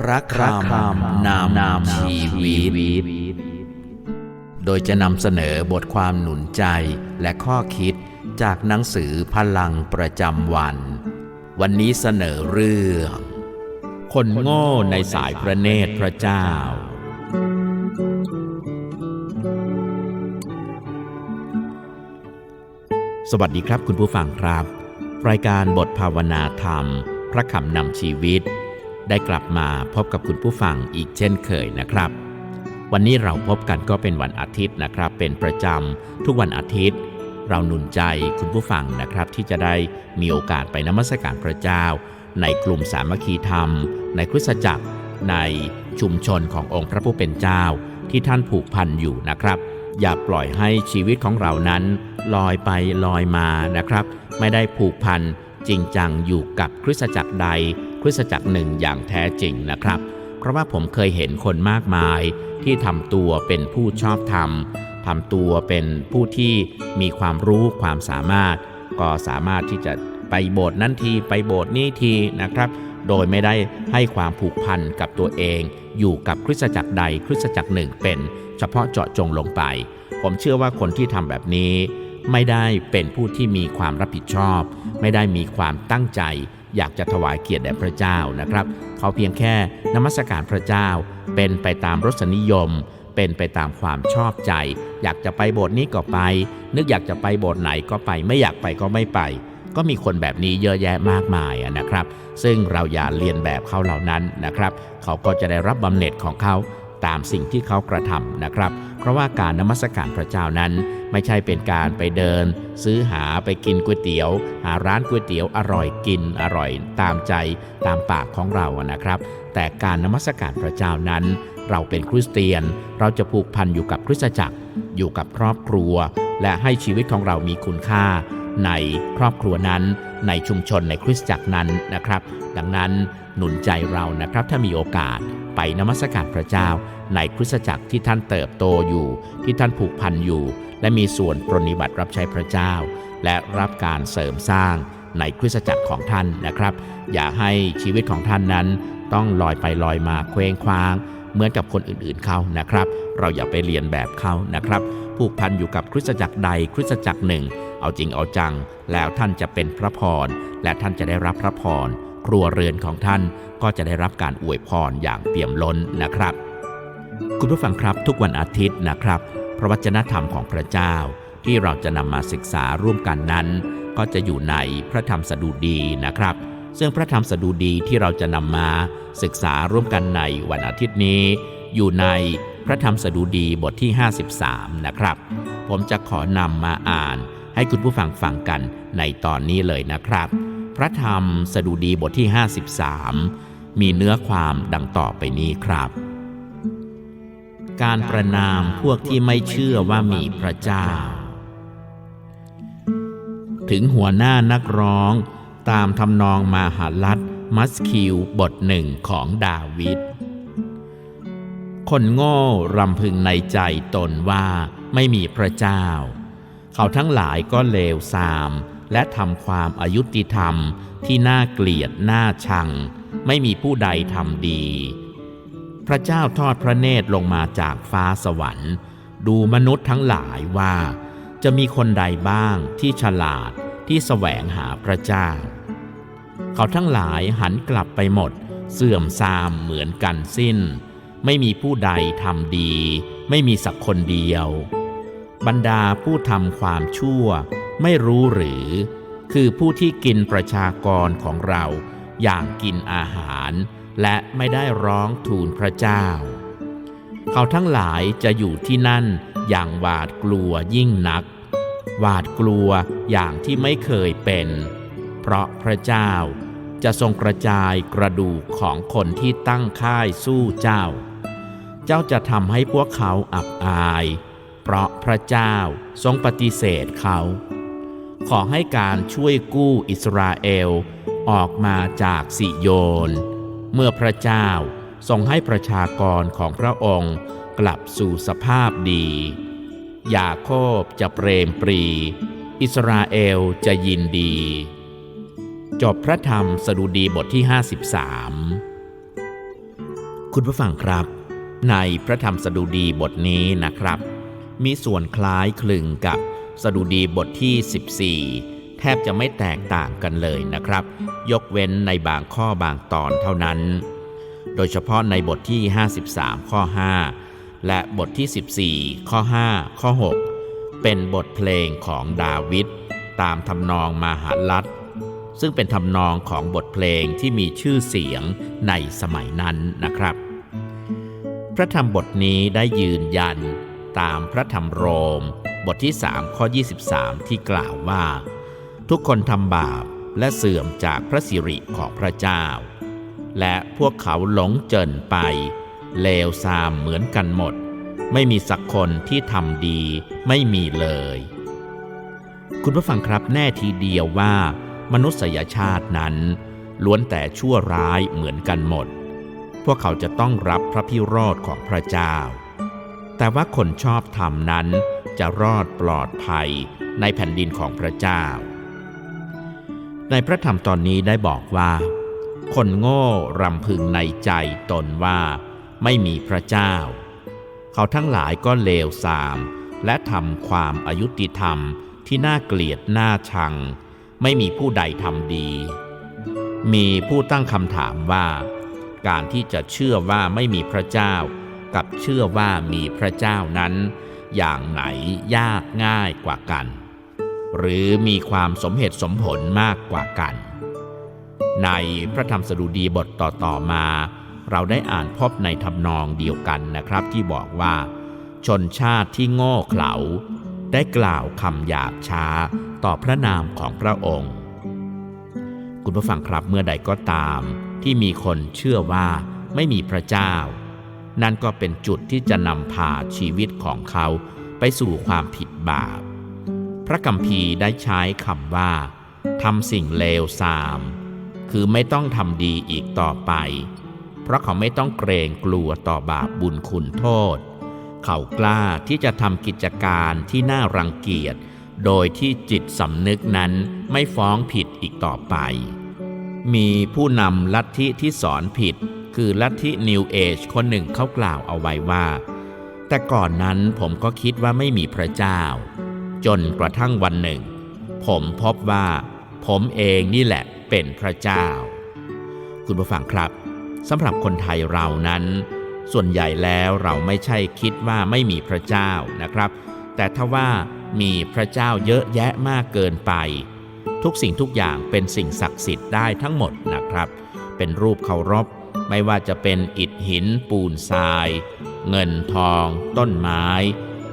พระคำนำนำชีวิต โดยจะนำเสนอบทความหนุนใจและข้อคิดจากหนังสือพลังประจำวัน วันนี้เสนอเรื่อง คนโง่ในสายพระเนตรพระเจ้า สวัสดีครับคุณผู้ฟังครับ รายการบทภาวนาธรรม พระคำนำชีวิต ได้กลับมาพบกับคุณผู้ฟังอีกเช่นเคยนะครับ วันนี้เราพบกันก็เป็นวันอาทิตย์นะครับ เป็นประจำทุกวันอาทิตย์ เราหนุนใจคุณผู้ฟังนะครับ ที่จะได้มีโอกาสไปนมัสการพระเจ้า ในกลุ่มสามัคคีธรรม ในคริสตจักร ในชุมชนขององค์พระผู้เป็นเจ้า ที่ท่านผูกพันอยู่นะครับ อย่าปล่อยให้ชีวิตของเรานั้น ลอยไปลอยมานะครับ ไม่ได้ผูกพันจริงจังอยู่กับคริสตจักรใด คริสตจักรหนึ่งอย่างแท้จริงนะครับ เพราะว่าผมเคยเห็นคนมากมายที่ทำตัวเป็นผู้ชอบธรรมทำตัวเป็นผู้ที่มีความรู้ความสามารถ ก็สามารถที่จะไปโบสถ์นั้นทีไปโบสถ์นี้ทีนะครับ โดยไม่ได้ให้ความผูกพันกับตัวเอง อยู่กับคริสตจักรใดคริสตจักรหนึ่งเป็น เฉพาะเจาะจงลงไป ผมเชื่อว่าคนที่ทำแบบนี้ ไม่ได้เป็นผู้ที่มีความรับผิดชอบ ไม่ได้มีความตั้งใจ อยากจะถวายเกียรติแด่พระเจ้านะครับ เขาเพียงแค่นมัสการพระเจ้า เป็นไปตามรสนิยม เป็นไปตามความชอบใจ อยากจะไปโบสถ์นี้ก็ไป นึกอยากจะไปโบสถ์ไหนก็ไป ไม่อยากไปก็ไม่ไป ก็มีคนแบบนี้เยอะแยะมากมายนะครับ ซึ่งเราอย่าเรียนแบบเขาเหล่านั้นนะครับ เขาก็จะได้รับบำเหน็จของเขาตามสิ่งที่เขากระทำนะครับ เพราะว่าการนมัสการพระเจ้านั้น ไม่ใช่เป็นการไปเดิน ซื้อหาไปกินก๋วยเตี๋ยว หาร้านก๋วยเตี๋ยวอร่อยกินอร่อยตามใจตามปากของเรานะครับ แต่การนมัสการพระเจ้านั้น เราเป็นคริสเตียน เราจะผูกพันอยู่กับคริสตจักร อยู่กับครอบครัว และให้ชีวิตของเรามีคุณค่า ในครอบครัวนั้น ในชุมชนในคริสตจักรนั้นนะครับ ดังนั้นหนุนใจเรานะครับถ้ามีโอกาสไปนมัสการพระเจ้า ในคริสตจักรที่ท่านเติบโตอยู่ ที่ท่านผูกพันอยู่ และมีส่วนปรนิบัติรับใช้พระเจ้า และรับการเสริมสร้างในคริสตจักรของท่านนะครับ อย่าให้ชีวิตของท่านนั้นต้องลอยไปลอยมาเคว้งคว้าง เหมือนกับคนอื่นๆเขานะครับ เราอย่าไปเรียนแบบเขานะครับผูกพันอยู่กับคริสตจักรใดคริสตจักรหนึ่ง เอาจริงเอาจัง แล้วท่านจะเป็นพระพรและท่านจะได้รับพระพรครัวเรือนของท่านก็จะได้รับการอวยพรอย่างเปี่ยมล้นนะครับ คุณผู้ฟังครับทุกวันอาทิตย์นะครับ ระวจนะธรรมของพระเจ้า ที่เราจะนำมาศึกษาร่วมกันนั้น ก็จะอยู่ในพระธรรมสดุดีนะครับ ซึ่งพระธรรมสดุดีที่เราจะนำมาศึกษาร่วมกันในวันอาทิตย์นี้ อยู่ในพระธรรมสดุดีบทที่ 53 นะครับ ผมจะขอนำมาอ่านให้คุณผู้ฟังฟังกันในตอนนี้เลยนะครับ พระธรรมสดุดีบทที่ 53 มีเนื้อความดังต่อไปนี้ครับ การประนามพวกที่ไม่เชื่อว่ามีพระเจ้า ถึงหัวหน้านักร้องตามทำนองมาหาลัดมัสคิวบทหนึ่งของดาวิด คนโง่รำพึงในใจตนว่าไม่มีพระเจ้า เขาทั้งหลายก็เลวทราม และทำความอายุติธรรมที่น่าเกลียดน่าชัง ไม่มีผู้ใดทำดี พระเจ้าทอดพระเนตรลงมาจากฟ้าสวรรค์ ดูมนุษย์ทั้งหลายว่า จะมีคนใดบ้างที่ฉลาดที่แสวงหาพระเจ้า เขาทั้งหลายหันกลับไปหมด เสื่อมทรามเหมือนกันสิ้น ไม่มีผู้ใดทำดี ไม่มีสักคนเดียว บรรดาผู้ทำความชั่ว ไม่รู้หรือ คือผู้ที่กินประชากรของเราอย่างกินอาหาร และไม่ได้ร้องทูลพระเจ้า เขาทั้งหลายจะอยู่ที่นั่นอย่างหวาดกลัวยิ่งนัก หวาดกลัวอย่างที่ไม่เคยเป็น เพราะพระเจ้าจะทรงกระจายกระดูกของคนที่ตั้งค่ายสู้เจ้า เจ้าจะทำให้พวกเขาอับอาย เพราะพระเจ้าทรงปฏิเสธเขา ขอให้การช่วยกู้อิสราเอลออกมาจากสิโยน เมื่อพระเจ้าทรงให้ประชากรของพระองค์กลับสู่สภาพดี ยาโคบจะเปรมปรี อิสราเอลจะยินดี จบพระธรรมสดุดีบทที่ 53 คุณผู้ฟังครับ ในพระธรรมสดุดีบทนี้นะครับ มีส่วนคล้ายคลึงกับสดุดีบทที่ 14 บจะไม่แตกต่างกันเลยนะครับ ยกเว้นในบางข้อบางตอนเท่านั้น โดยเฉพาะในบทที่ 53 ข้อ 5 และบทที่ 14 ข้อ 5 ข้อ 6 เป็นบทเพลงของดาวิดตามทำนองมาหาลัดซึ่งเป็นทำนองของบทเพลงที่มีชื่อเสียงในสมัยนั้นนะครับ พระธรรมบทนี้ได้ยืนยันตามพระธรรมโรม บทที่ 3 ข้อ 23 ที่กล่าวว่า ทุกคนทำบาปและเสื่อมจากพระสิริของพระเจ้า และพวกเขาหลงเจินไป เลวทรามเหมือนกันหมด ไม่มีสักคนที่ทำดีไม่มีเลย คุณผู้ฟังครับแน่ทีเดียวว่า มนุษยชาตินั้น ล้วนแต่ชั่วร้ายเหมือนกันหมด พวกเขาจะต้องรับพระพิโรธของพระเจ้า แต่ว่าคนชอบธรรมนั้นจะรอดปลอดภัยในแผ่นดินของพระเจ้า ในพระธรรมตอนนี้ได้บอกว่า คนโง่รำพึงในใจตนว่า ไม่มีพระเจ้า เขาทั้งหลายก็เลวทราม และทำความอายุติธรรมที่น่าเกลียดน่าชัง ไม่มีผู้ใดทำดี มีผู้ตั้งคำถามว่า การที่จะเชื่อว่าไม่มีพระเจ้า กับเชื่อว่ามีพระเจ้านั้น อย่างไหนยากง่ายกว่ากัน หรือมีความสมเหตุสมผลมากกว่ากัน ในพระธรรมสดุดีบทต่อๆมา เราได้อ่านพบในทำนองเดียวกันนะครับที่บอกว่า ชนชาติที่โง่เขลาได้กล่าวคำหยาบช้าต่อพระนามของพระองค์ คุณผู้ฟังครับเมื่อใดก็ตาม ที่มีคนเชื่อว่าไม่มีพระเจ้า นั่นก็เป็นจุดที่จะนำพาชีวิตของเขาไปสู่ความผิดบาป พระกัมภีร์ได้ใช้คำว่าทำสิ่งเลวทราม คือไม่ต้องทำดีอีกต่อไป เพราะเขาไม่ต้องเกรงกลัวต่อบาปบุญคุณโทษ เขากล้าที่จะทำกิจการที่น่ารังเกียจ โดยที่จิตสำนึกนั้นไม่ฟ้องผิดอีกต่อไป มีผู้นำลัทธิที่สอนผิด คือลัทธิ New Age คนหนึ่งเขากล่าวเอาไว้ว่า แต่ก่อนนั้นผมก็คิดว่าไม่มีพระเจ้า จนกระทั่งวันหนึ่ง ผมพบว่า ผมเองนี่แหละเป็นพระเจ้า คุณผู้ฟังครับสำหรับคนไทยเรานั้น ส่วนใหญ่แล้วเราไม่ใช่คิดว่าไม่มีพระเจ้านะครับ แต่ถ้าว่ามีพระเจ้าเยอะแยะมากเกินไป ทุกสิ่งทุกอย่างเป็นสิ่งศักดิ์สิทธิ์ได้ทั้งหมดนะครับ เป็นรูปเคารพไม่ว่าจะเป็นอิฐหินปูนทราย เงินทอง ต้นไม้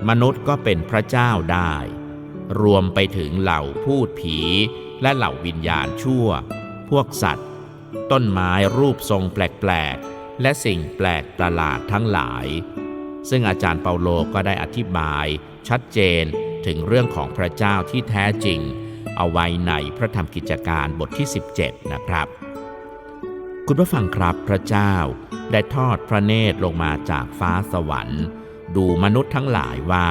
มนุษย์ก็เป็นพระเจ้าได้ รวมไปถึงเหล่าพูดผี และเหล่าวิญญาณชั่ว พวกสัตว์ ต้นไม้รูปทรงแปลกๆ และสิ่งแปลกประหลาดทั้งหลาย ซึ่งอาจารย์เปาโลก็ได้อธิบาย ชัดเจนถึงเรื่องของพระเจ้าที่แท้จริง เอาไว้ในพระธรรมกิจการบทที่ 17 นะครับ คุณผู้ฟังครับพระเจ้าได้ทอดพระเนตรลงมาจากฟ้าสวรรค์ ดูมนุษย์ทั้งหลายว่า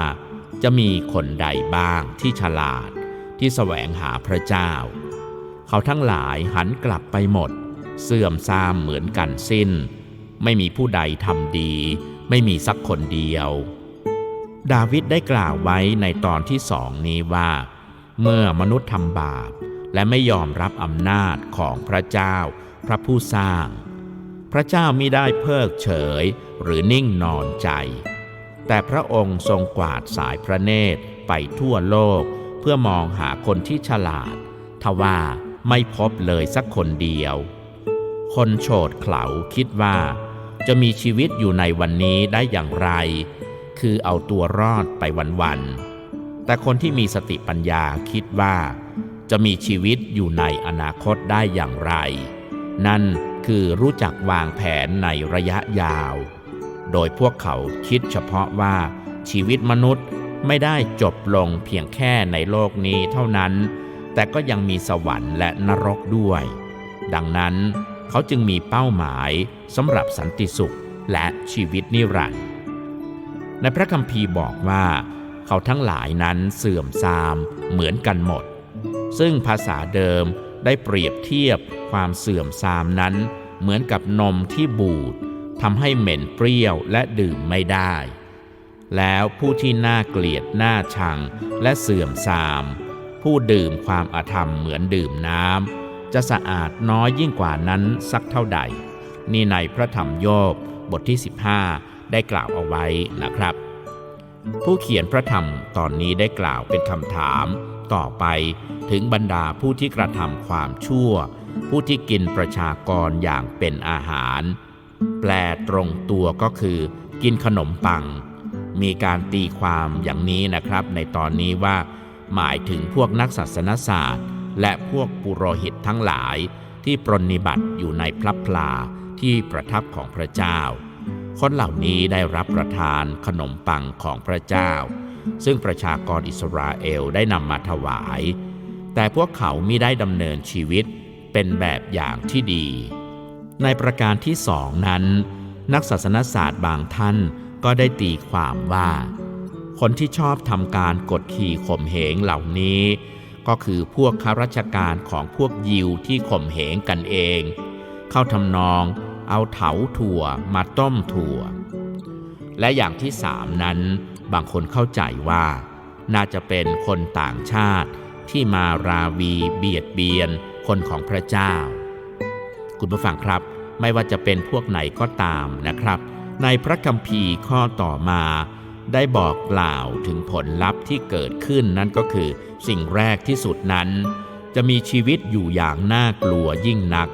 จะมีคนใดบ้างที่ฉลาดที่แสวงหาพระเจ้า เขาทั้งหลายหันกลับไปหมด เสื่อมทรามเหมือนกันสิ้น ไม่มีผู้ใดทำดี ไม่มีสักคนเดียว ดาวิดได้กล่าวไว้ในตอนที่สองนี้ว่า เมื่อมนุษย์ทำบาป และไม่ยอมรับอำนาจของพระเจ้า พระผู้สร้าง พระเจ้ามิได้เพิกเฉยหรือนิ่งนอนใจ แต่พระองค์ทรงกวาดสายพระเนตรไปทั่วโลก เพื่อมองหาคนที่ฉลาด ทว่าไม่พบเลยสักคนเดียว คนโฉดเขลาคิดว่า จะมีชีวิตอยู่ในวันนี้ได้อย่างไร คือเอาตัวรอดไปวันๆ แต่คนที่มีสติปัญญาคิดว่า จะมีชีวิตอยู่ในอนาคตได้อย่างไร นั่นคือรู้จักวางแผนในระยะยาว โดยพวกเขาคิดเฉพาะว่าชีวิตมนุษย์ไม่ได้จบลงเพียงแค่ในโลกนี้เท่านั้น แต่ก็ยังมีสวรรค์และนรกด้วย ดังนั้นเขาจึงมีเป้าหมายสำหรับสันติสุขและชีวิตนิรันดร์ในพระคัมภีร์บอกว่า เขาทั้งหลายนั้นเสื่อมทรามเหมือนกันหมด ซึ่งภาษาเดิมได้เปรียบเทียบความเสื่อมทรามนั้น เหมือนกับนมที่บูด ทำให้เหม็นเปรี้ยวและดื่มไม่ได้ แล้วผู้ที่น่าเกลียดน่าชังและเสื่อมทราม ผู้ดื่มความอาธรรมเหมือนดื่มน้ำจะสะอาดน้อยยิ่งกว่านั้นสักเท่าใด นี่ในพระธรรมโยบบทที่ 15 ได้กล่าวเอาไว้นะครับ ผู้เขียนพระธรรมตอนนี้ได้กล่าวเป็นคำถามต่อไปถึงบรรดาผู้ที่กระทำความชั่ว ผู้ที่กินประชากรอย่างเป็นอาหาร แปลตรงตัวก็คือ กินขนมปัง มีการตีความอย่างนี้นะครับ ในตอนนี้ว่า หมายถึงพวกนักศาสนศาสตร์ และพวกปุโรหิตทั้งหลาย ที่ปรนนิบัติอยู่ในพลับพลาที่ประทับของพระเจ้า คนเหล่านี้ได้รับประทานขนมปังของพระเจ้า ซึ่งประชากรอิสราเอลได้นำมาถวาย แต่พวกเขามิได้ดำเนินชีวิตเป็นแบบอย่างที่ดี ในประการที่สองนั้น นักศาสนศาสตร์บางท่านก็ได้ตีความว่า คนที่ชอบทำการกดขี่ข่มเหงเหล่านี้ ก็คือพวกข้าราชการของพวกยิวที่ข่มเหงกันเอง เข้าทำนองเอาเถาถั่วมาต้มถั่ว และอย่างที่สามนั้น บางคนเข้าใจว่า น่าจะเป็นคนต่างชาติที่มาราวีเบียดเบียนคนของพระเจ้า คุณผู้ฟังครับ ไม่ว่าจะเป็นพวกไหนก็ตามนะครับ ในพระคัมภีร์ข้อต่อมา ได้บอกกล่าวถึงผลลัพธ์ที่เกิดขึ้นนั่นก็คือ สิ่งแรกที่สุดนั้น จะมีชีวิตอยู่อย่างน่ากลัวยิ่งนัก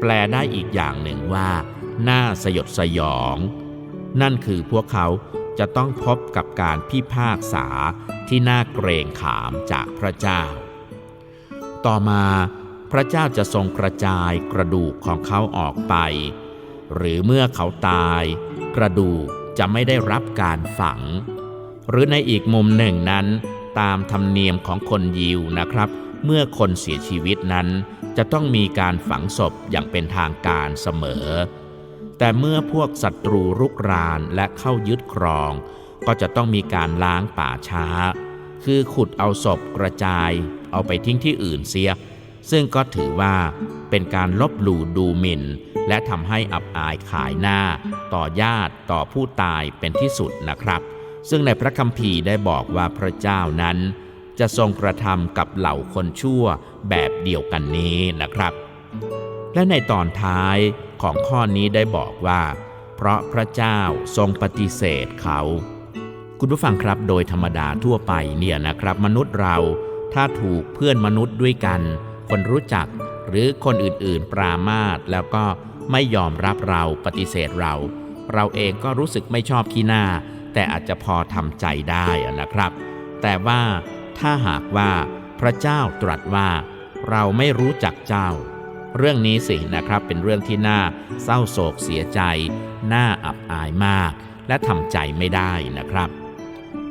แปลได้อีกอย่างหนึ่งว่าน่าสยดสยอง นั่นคือพวกเขาจะต้องพบกับการพิพากษาที่น่าเกรงขามจากพระเจ้า ต่อมา พระเจ้าจะทรงกระจายกระดูกของเขาออกไป หรือเมื่อเขาตาย กระดูกจะไม่ได้รับการฝัง หรือในอีกมุมหนึ่งนั้น ตามธรรมเนียมของคนยิวนะครับ เมื่อคนเสียชีวิตนั้น จะต้องมีการฝังศพอย่างเป็นทางการเสมอ แต่เมื่อพวกศัตรูรุกรานและเข้ายึดครอง ก็จะต้องมีการล้างป่าช้า คือขุดเอาศพกระจาย เอาไปทิ้งที่อื่นเสีย ซึ่งก็ถือว่าเป็นการลบหลู่ดูหมิ่น และทำให้อับอายขายหน้า ต่อญาติต่อผู้ตายเป็นที่สุดนะครับ ซึ่งในพระคัมภีร์ได้บอกว่าพระเจ้านั้น จะทรงกระทำกับเหล่าคนชั่วแบบเดียวกันนี้นะครับ และในตอนท้ายของข้อนี้ได้บอกว่า เพราะพระเจ้าทรงปฏิเสธเขาคุณผู้ฟังครับโดยธรรมดาทั่วไปเนี่ยนะครับ มนุษย์เราถ้าถูกเพื่อนมนุษย์ด้วยกัน คนรู้จัก หรือคนอื่นๆปรามาสแล้วก็ไม่ยอมรับเราปฏิเสธเรา เราเองก็รู้สึกไม่ชอบขี้หน้า แต่อาจจะพอทำใจได้นะครับ แต่ว่าถ้าหากว่าพระเจ้าตรัสว่าเราไม่รู้จักเจ้า เรื่องนี้สินะครับเป็นเรื่องที่น่าเศร้าโศกเสียใจ น่าอับอายมาก และทำใจไม่ได้นะครับ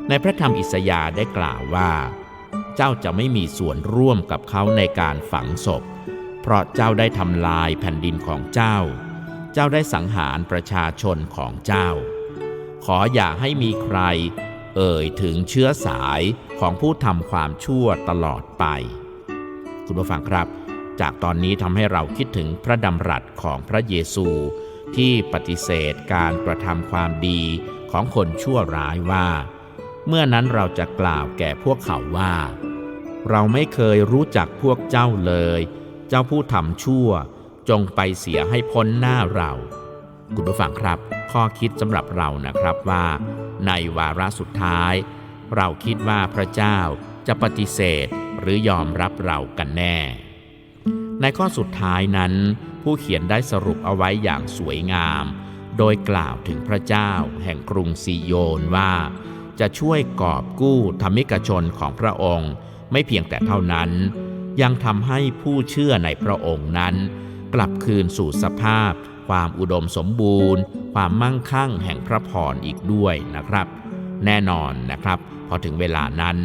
ในพระธรรมอิสยาห์ได้กล่าวว่า เจ้าจะไม่มีส่วนร่วมกับเขาในการฝังศพ เพราะเจ้าได้ทำลายแผ่นดินของเจ้า เจ้าได้สังหารประชาชนของเจ้า ขออย่าให้มีใคร เอ่ยถึงเชื้อสายของผู้ทำความชั่วตลอดไป คุณผู้ฟังครับ จากตอนนี้ทำให้เราคิดถึงพระดำรัสของพระเยซู ที่ปฏิเสธการกระทำความดีของคนชั่วร้ายว่า เมื่อนั้นเราจะกล่าวแก่พวกเขาว่า เราไม่เคยรู้จักพวกเจ้าเลย เจ้าผู้ทำชั่วจงไปเสียให้พ้นหน้าเรา คุณผู้ฟังครับ ข้อคิดสำหรับเรานะครับว่า ในวาระสุดท้าย เราคิดว่าพระเจ้าจะปฏิเสธหรือยอมรับเรากันแน่ ในข้อสุดท้ายนั้น ผู้เขียนได้สรุปเอาไว้อย่างสวยงาม โดยกล่าวถึงพระเจ้าแห่งกรุงซีโยนว่า จะช่วยกอบกู้ธรรมิกชนของพระองค์ ไม่เพียงแต่เท่านั้น ยังทำให้ผู้เชื่อในพระองค์นั้น กลับคืนสู่สภาพ ความอุดมสมบูรณ์ ความมั่งคั่งแห่งพระพรอีกด้วยนะครับ แน่นอนนะครับ พอถึงเวลานั้น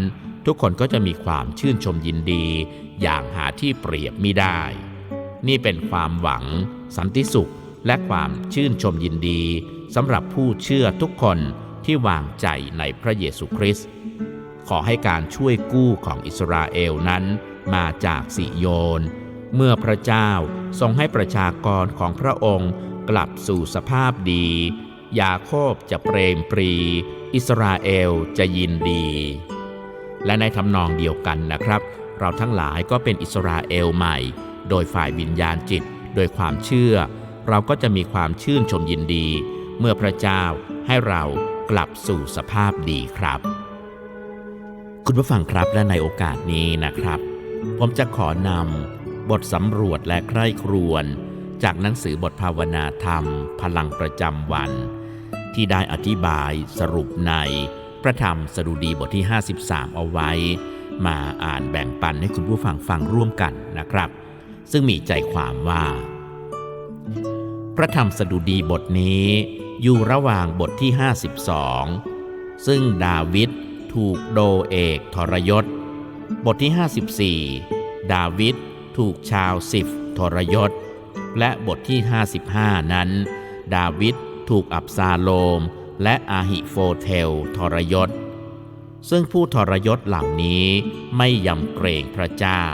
ทุกคนก็จะมีความชื่นชมยินดี อย่างหาที่เปรียบไมิได้ นี่เป็นความหวัง สันติสุขและความชื่นชมยินดีสำหรับผู้เชื่อทุกคน ที่วางใจในพระเยซูคริสต์ขอให้การช่วยกู้ของอิสราเอลนั้นมาจากสิโยน เมื่อพระเจ้าทรงให้ประชากรของพระองค์กลับสู่สภาพดี ยาโคบจะเปรมปรี อิสราเอลจะยินดี และในทำนองเดียวกันนะครับ เราทั้งหลายก็เป็นอิสราเอลใหม่ โดยฝ่ายวิญญาณจิต โดยความเชื่อ เราก็จะมีความชื่นชมยินดี เมื่อพระเจ้าให้เรา กลับสู่สภาพดีครับ คุณผู้ฟังครับและในโอกาสนี้นะครับ ผมจะขอนำบทสำรวจและใคร่ครวญจากหนังสือบทภาวนาธรรม พลังประจำวัน ที่ได้อธิบายสรุปในพระธรรมสดุดีบทที่ 53 เอาไว้ มาอ่านแบ่งปันให้คุณผู้ฟังฟังร่วมกันนะครับ ซึ่งมีใจความว่า พระธรรมสดุดีบทนี้ อยู่ระหว่างบทที่ 52 ซึ่งดาวิดถูกโดเอกทรยศ บทที่ 54 ดาวิดถูกชาวสิฟทรยศ และบทที่ 55 นั้น ดาวิดถูกอับซาโลม และอาหิโฟเทลทรยศ ซึ่งผู้ทรยศเหล่านี้ไม่ยำเกรงพระเจ้า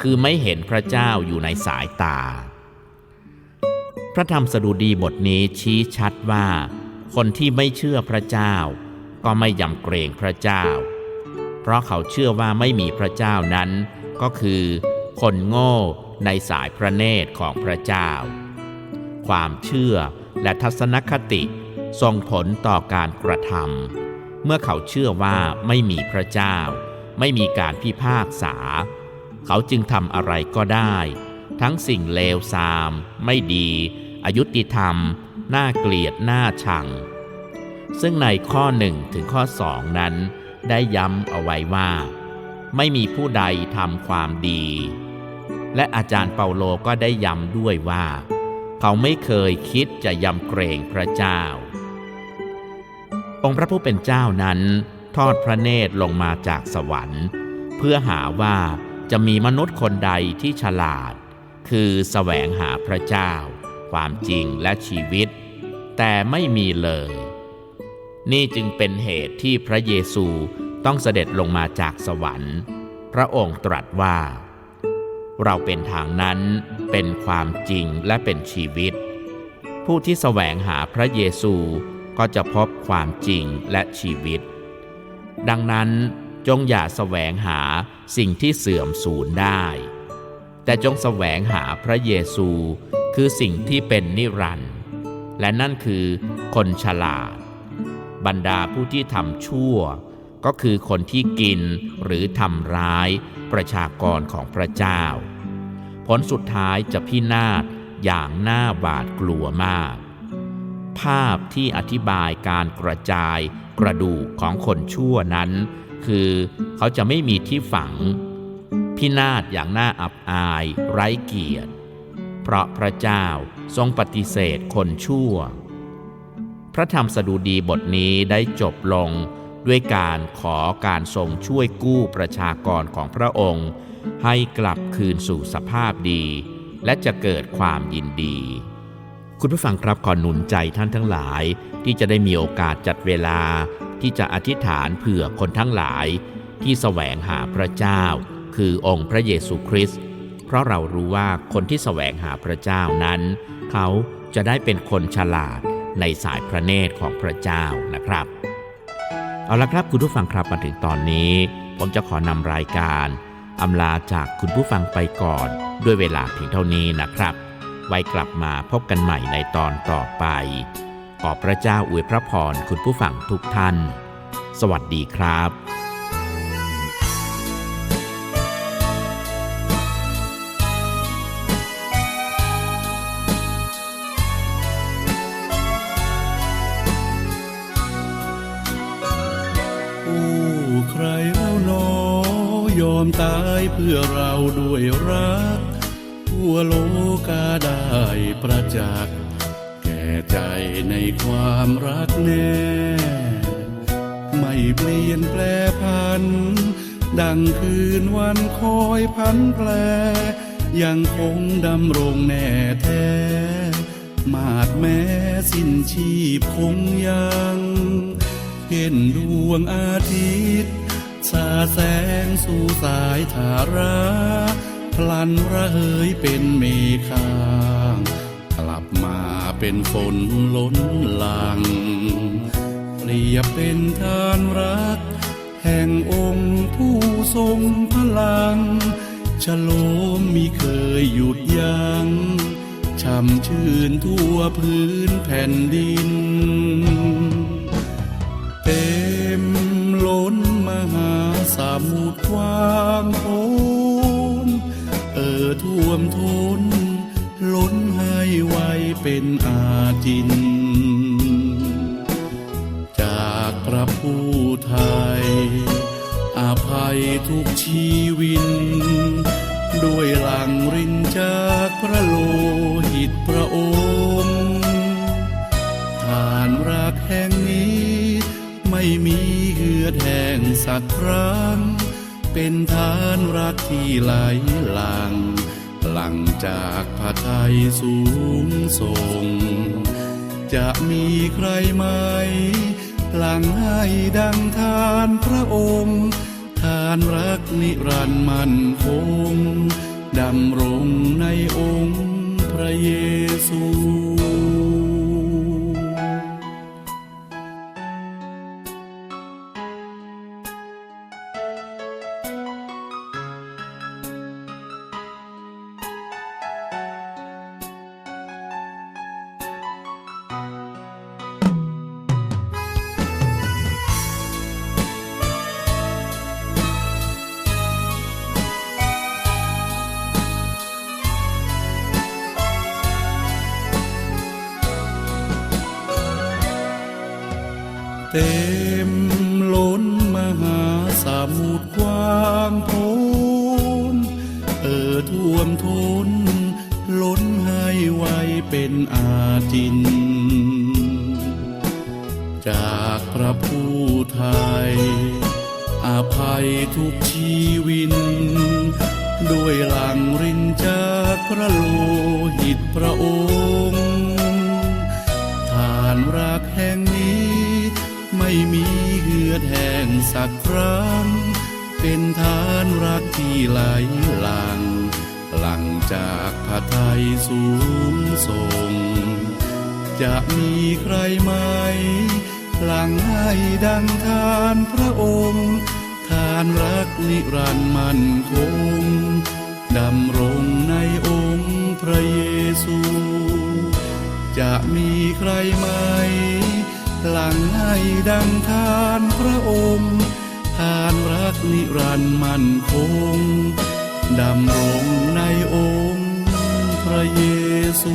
คือไม่เห็นพระเจ้าอยู่ในสายตา พระธรรมสดุดีบทนี้ชี้ชัดว่า คนที่ไม่เชื่อพระเจ้า ก็ไม่ยำเกรงพระเจ้า เพราะเขาเชื่อว่าไม่มีพระเจ้านั้น ก็คือ คนโง่ในสายพระเนตรของพระเจ้า ความเชื่อและทัศนคติส่งผลต่อการกระทำเมื่อเขาเชื่อว่าไม่มีพระเจ้า ไม่มีการพิพากษา เขาจึงทำอะไรก็ได้ ทั้งสิ่งเลวทราม ไม่ดีอายุติธรรม น่าเกลียดน่าชัง ซึ่งในข้อหนึ่งถึงข้อสองนั้น ได้ย้ำเอาไว้ว่า ไม่มีผู้ใดทำความดี และอาจารย์เปาโลก็ได้ย้ำด้วยว่า เขาไม่เคยคิดจะยำเกรงพระเจ้า องค์พระผู้เป็นเจ้านั้น ทอดพระเนตรลงมาจากสวรรค์ เพื่อหาว่าจะมีมนุษย์คนใดที่ฉลาด คือแสวงหาพระเจ้า ความจริงและชีวิต แต่ไม่มีเลย นี่จึงเป็นเหตุที่พระเยซูต้องเสด็จลงมาจากสวรรค์ พระองค์ตรัสว่า เราเป็นทางนั้นเป็นความจริงและเป็นชีวิต ผู้ที่แสวงหาพระเยซูก็จะพบความจริงและชีวิต ดังนั้นจงอย่าแสวงหาสิ่งที่เสื่อมสูญได้ แต่จงแสวงหาพระเยซู คือสิ่งที่เป็นนิรันดร์และนั่นคือคนฉลาด บรรดาผู้ที่ทำชั่ว ก็คือคนที่กินหรือทำร้ายประชากรของพระเจ้า ผลสุดท้ายจะพินาศอย่างน่าหวาดกลัวมาก ภาพที่อธิบายการกระจายกระดูกของคนชั่วนั้น คือเขาจะไม่มีที่ฝัง พินาศอย่างน่าอับอาย ไร้เกียรติ เพราะพระเจ้าทรงปฏิเสธคนชั่ว พระธรรมสดุดีบทนี้ได้จบลงด้วยการขอการทรงช่วยกู้ประชากรของพระองค์ ให้กลับคืนสู่สภาพดี และจะเกิดความยินดี คุณผู้ฟังครับขอหนุนใจท่านทั้งหลายที่จะได้มีโอกาสจัดเวลาที่จะอธิษฐานเผื่อคนทั้งหลาย ที่แสวงหาพระเจ้า คือองค์พระเยซูคริสต์เพราะเรารู้ว่าคนที่แสวงหาพระเจ้านั้น เขาจะได้เป็นคนฉลาดในสายพระเนตรของพระเจ้านะครับ เอาละครับคุณผู้ฟังครับมาถึงตอนนี้ ผมจะขอนำรายการอำลาจากคุณผู้ฟังไปก่อน ด้วยเวลาเพียงเท่านี้นะครับ ไว้กลับมาพบกันใหม่ในตอนต่อไปขอพระเจ้าอวยพระพรคุณผู้ฟังทุกท่าน สวัสดีครับ มตายเพื่อเราด้วยรัก ทั่วโลกาได้ประจักษ์แก่ใจใจในความรักแน่ ไม่เปลี่ยนแปลพัน ดังคืนวันคอยพันแปล ยังคงดำรงแน่แท้ มาดแม้สิ้นชีพคงยังเห็นดวงอาทิตย์ สาแสงสู่สายธาราพลันระเหยเป็นเมฆางกลับมาเป็นฝนล้นหลังเปรียบเป็นทานรัก แห่งองค์ผู้ทรงพลังฉโลมมิเคยหยุดยัง้งช่ำชื่นทั่วพื้นแผ่นดิน เต็มล้นมหา มุทรกว้างโพ้นเอ่อท่วมท้น ล้นให้ไวเป็นอาจิน จากพระผู้ไทย อาภัยทุกชีวิน ด้วยหลังรินจากพระโลหิตพระองค์ทานรักแห่งนี้ไม่มี อดแห้งสักครั้ง เป็นทานรักที่ไหลหลัง หลังจากพระไทยสูงส่ง จะมีใครไหม หลังให้ดังทานพระองค์ ทานรักนิรันดร์มั่นคงดำรงในองค์พระเยซู เต็มล้นมหาสมุทรกว้างโพนเอ่อท่วมท้นล้นให้ไวเป็นอาจิน จากพระผู้ไทยอาภัยทุกชีวิน ด้วยหลังรินจากพระโลหิตพระองค์ทานรัก อดแห้งสักครั้ง เป็นทานรักที่ไหลหลัง หลังจากพระไทยสูงส่ง จะมีใครไหม หลังให้ดังทานพระองค์ทานรักนิรันดร์มั่นคงดำรงในองค์พระเยซู จะมีใครไหม หลังให้ดังทานพระองค์ ทานรักนิรันดร์มั่นคง ดำรงในองค์พระเยซู